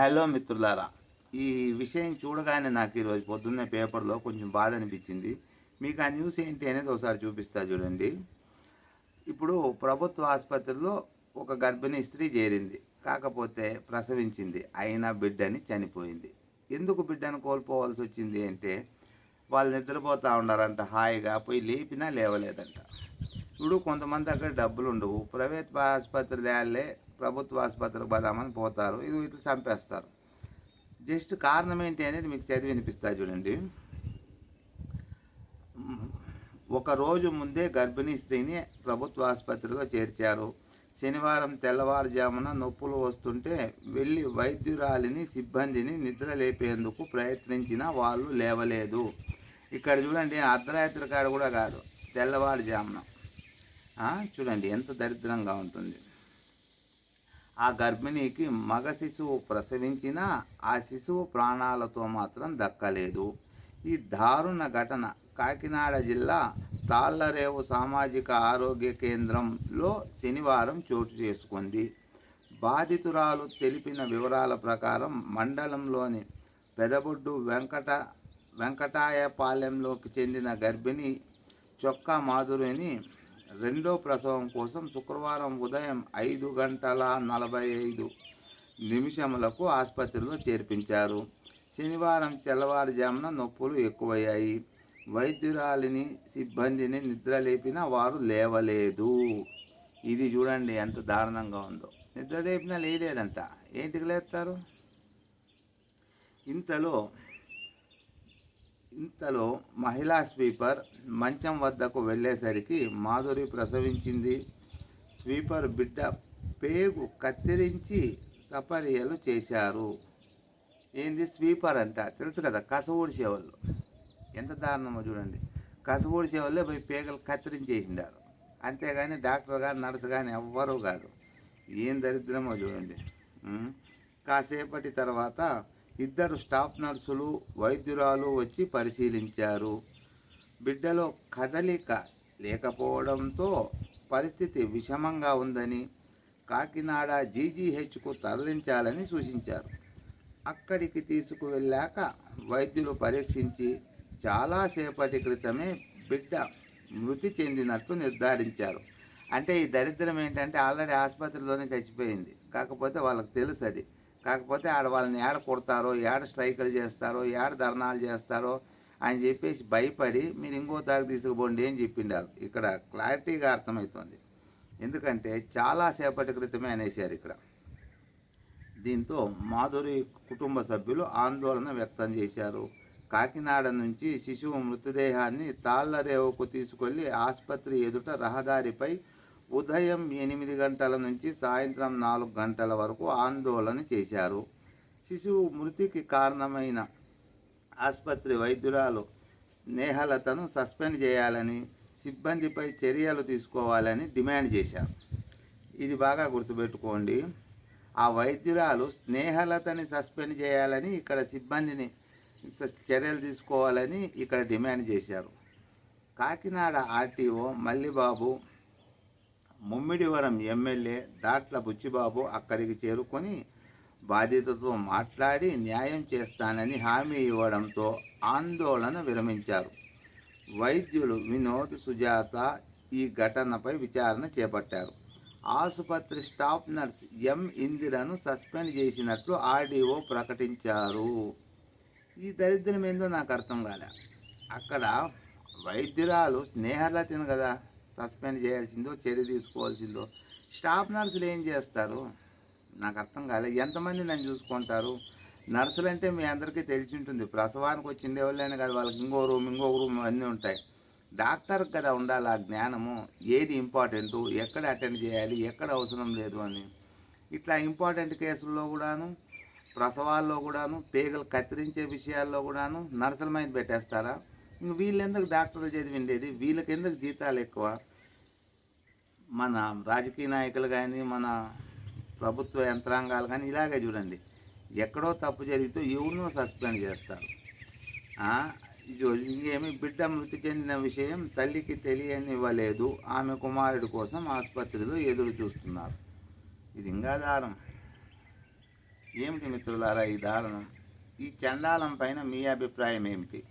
Hello మిత్రులారా ఈ విషయం చూడగానే నాకు ఈరోజు పొద్దున్నే పేపర్లో కొంచెం బాధ అనిపించింది. మీకు ఆ న్యూస్ ఏంటి అనేది ఒకసారి చూపిస్తా చూడండి. ఇప్పుడు ప్రభుత్వ ఆసుపత్రిలో ఒక గర్భిణీ స్త్రీ చేరింది కాకపోతే ప్రసవించింది. అయినా బిడ్డని చనిపోయింది. ఎందుకు బిడ్డను కోల్పోవాల్సి వచ్చింది అంటే వాళ్ళు నిద్రపోతూ ఉన్నారంట హాయిగా పోయి లేపినా లేవలేదంట. ఇప్పుడు కొంతమంది దగ్గర డబ్బులు ఉండవు ప్రైవేట్ ఆసుపత్రి వాళ్ళే ప్రభుత్వ ఆసుపత్రికి పదామని పోతారు. ఇది ఇట్లా చంపేస్తారు. జస్ట్ కారణం ఏంటి అనేది మీకు చదివి వినిపిస్తా చూడండి. ఒక రోజు ముందే గర్భిణీ స్త్రీని ప్రభుత్వ ఆసుపత్రిలో చేర్చారు. శనివారం తెల్లవారుజామున నొప్పులు వస్తుంటే వెళ్ళి వైద్యురాలిని సిబ్బందిని నిద్ర లేపేందుకు ప్రయత్నించినా వాళ్ళు లేవలేదు. ఇక్కడ చూడండి అర్ధరాత్రి కాడ కూడా కాదు తెల్లవారుజామున. చూడండి ఎంత దరిద్రంగా ఉంటుంది. ఆ గర్భిణికి మగ శిశువు ప్రసవించినా ఆ శిశువు ప్రాణాలతో మాత్రం దక్కలేదు. ఈ దారుణ ఘటన కాకినాడ జిల్లా తాళ్ళరేవు సామాజిక ఆరోగ్య కేంద్రంలో శనివారం చోటు చేసుకుంది. బాధితురాలు తెలిపిన వివరాల ప్రకారం మండలంలోని పెదబొడ్డు వెంకట వెంకటాయపాలెంలోకి చెందిన గర్భిణి చొక్కా మాధురిని రెండో ప్రసవం కోసం శుక్రవారం ఉదయం ఐదు గంటల నలభై ఐదు నిమిషములకు ఆసుపత్రిలో చేర్పించారు. శనివారం తెల్లవారుజామున నొప్పులు ఎక్కువయ్యాయి. వైద్యురాలిని సిబ్బందిని నిద్రలేపినా వారు లేవలేదు. ఇది చూడండి ఎంత దారుణంగా ఉందో. నిద్రలేపినా లేదంట ఏంటికి లేస్తారు ఇంతలో ఇంతలో మహిళా స్వీపర్ మంచం వద్దకు వెళ్ళేసరికి మాధురి ప్రసవించింది. స్వీపర్ బిడ్డ పేగు కత్తిరించి సపర్యలు చేశారు. ఏంది స్వీపర్ అంట? తెలుసు కదా కస ఎంత దారుణమో చూడండి. కస పోయి పేగలు కత్తిరించేసిండారు. అంతేగాని డాక్టర్ కానీ నర్సు కానీ ఎవ్వరూ కాదు. ఏం దరిద్రమో చూడండి. కాసేపటి తర్వాత ఇద్దరు స్టాఫ్ నర్సులు వైద్యురాలు వచ్చి పరిశీలించారు. బిడ్డలో కదలిక లేకపోవడంతో పరిస్థితి విషమంగా ఉందని కాకినాడ జీజీహెచ్కు తరలించాలని సూచించారు. అక్కడికి తీసుకువెళ్ళాక వైద్యులు పరీక్షించి చాలాసేపటి క్రితమే బిడ్డ మృతి చెందినట్టు నిర్ధారించారు. అంటే ఈ దరిద్రం ఏంటంటే ఆల్రెడీ ఆసుపత్రిలోనే చచ్చిపోయింది. కాకపోతే వాళ్ళకి తెలుసు అది కాకపోతే ఆడ వాళ్ళని ఏడ కొడతారో ఏడ స్ట్రైకులు చేస్తారో ఏడ ధర్నాలు చేస్తారో అని చెప్పేసి భయపడి మీరు ఇంకో దాకా తీసుకుపోండి అని చెప్పిండారు ఇక్కడ క్లారిటీగా అర్థమవుతుంది ఎందుకంటే చాలాసేపటి క్రితమే అనేసారు ఇక్కడ. దీంతో మాధురి కుటుంబ సభ్యులు ఆందోళన వ్యక్తం చేశారు. కాకినాడ నుంచి శిశువు మృతదేహాన్ని తాళ్ళరేవుకు తీసుకెళ్ళి ఆసుపత్రి ఎదుట రహదారిపై ఉదయం ఎనిమిది గంటల నుంచి సాయంత్రం నాలుగు గంటల వరకు ఆందోళన చేశారు. శిశువు మృతికి కారణమైన ఆసుపత్రి వైద్యురాలు స్నేహలతను సస్పెండ్ చేయాలని సిబ్బందిపై చర్యలు తీసుకోవాలని డిమాండ్ చేశారు. ఇది బాగా గుర్తుపెట్టుకోండి. ఆ వైద్యురాలు స్నేహలతని సస్పెండ్ చేయాలని ఇక్కడ సిబ్బందిని చర్యలు తీసుకోవాలని ఇక్కడ డిమాండ్ చేశారు. కాకినాడ ఆర్టీఓ మల్లిబాబు ముమ్మిడివరం ఎమ్మెల్యే దాట్ల బుచ్చిబాబు అక్కడికి చేరుకొని బాధితులతో మాట్లాడి న్యాయం చేస్తానని హామీ ఇవ్వడంతో ఆందోళన విరమించారు. వైద్యులు వినోద్ సుజాత ఈ ఘటనపై విచారణ చేపట్టారు. ఆసుపత్రి స్టాఫ్ నర్స్ ఎం. ఇందిరను సస్పెండ్ చేసినట్లు ఆర్డీఓ ప్రకటించారు. ఈ దరిద్రం ఏందో నాకు అర్థం కాలే. అక్కడ వైద్యురాలు స్నేహలతను కదా సస్పెండ్ చేయాల్సిందో చర్య తీసుకోవాల్సిందో. స్టాఫ్ నర్సులు ఏం చేస్తారు? నాకు అర్థం కాలేదు. ఎంతమంది నన్ను చూసుకుంటారు? నర్సులు అంటే మీ అందరికీ తెలిసి ఉంటుంది. ప్రసవానికి వచ్చింది ఎవరైనా కాదు వాళ్ళకి ఇంకో రూమ్ ఇంకో రూమ్ అన్నీ ఉంటాయి. డాక్టర్ కదా ఉండాలి ఆ జ్ఞానము. ఏది ఇంపార్టెంట్? ఎక్కడ అటెండ్ చేయాలి? ఎక్కడ అవసరం లేదు అని. ఇట్లా ఇంపార్టెంట్ కేసుల్లో కూడాను ప్రసవాల్లో కూడాను తీగలు కత్తిరించే విషయాల్లో కూడాను నర్సుల మీద పెట్టేస్తారా? ఇంక వీళ్ళు ఎందుకు డాక్టర్లు చదివిండేది వీళ్ళకి ఎందుకు జీతాలు ఎక్కువ? మన రాజకీయ నాయకులు కానీ మన ప్రభుత్వ యంత్రాంగాలు కానీ ఇలాగే చూడండి. ఎక్కడో తప్పు జరిగితే ఎవరినో సస్పెండ్ చేస్తారు. ఇంకేమి బిడ్డ మృతి చెందిన విషయం తల్లికి తెలియనివ్వలేదు. ఆమె కుమారుడి కోసం ఆసుపత్రిలో ఎదురు చూస్తున్నారు. ఇది ఇంకా దారం ఏమిటి మిత్రులారా ఈ దారుణం? ఈ చండాలం పైన మీ అభిప్రాయం ఏమిటి?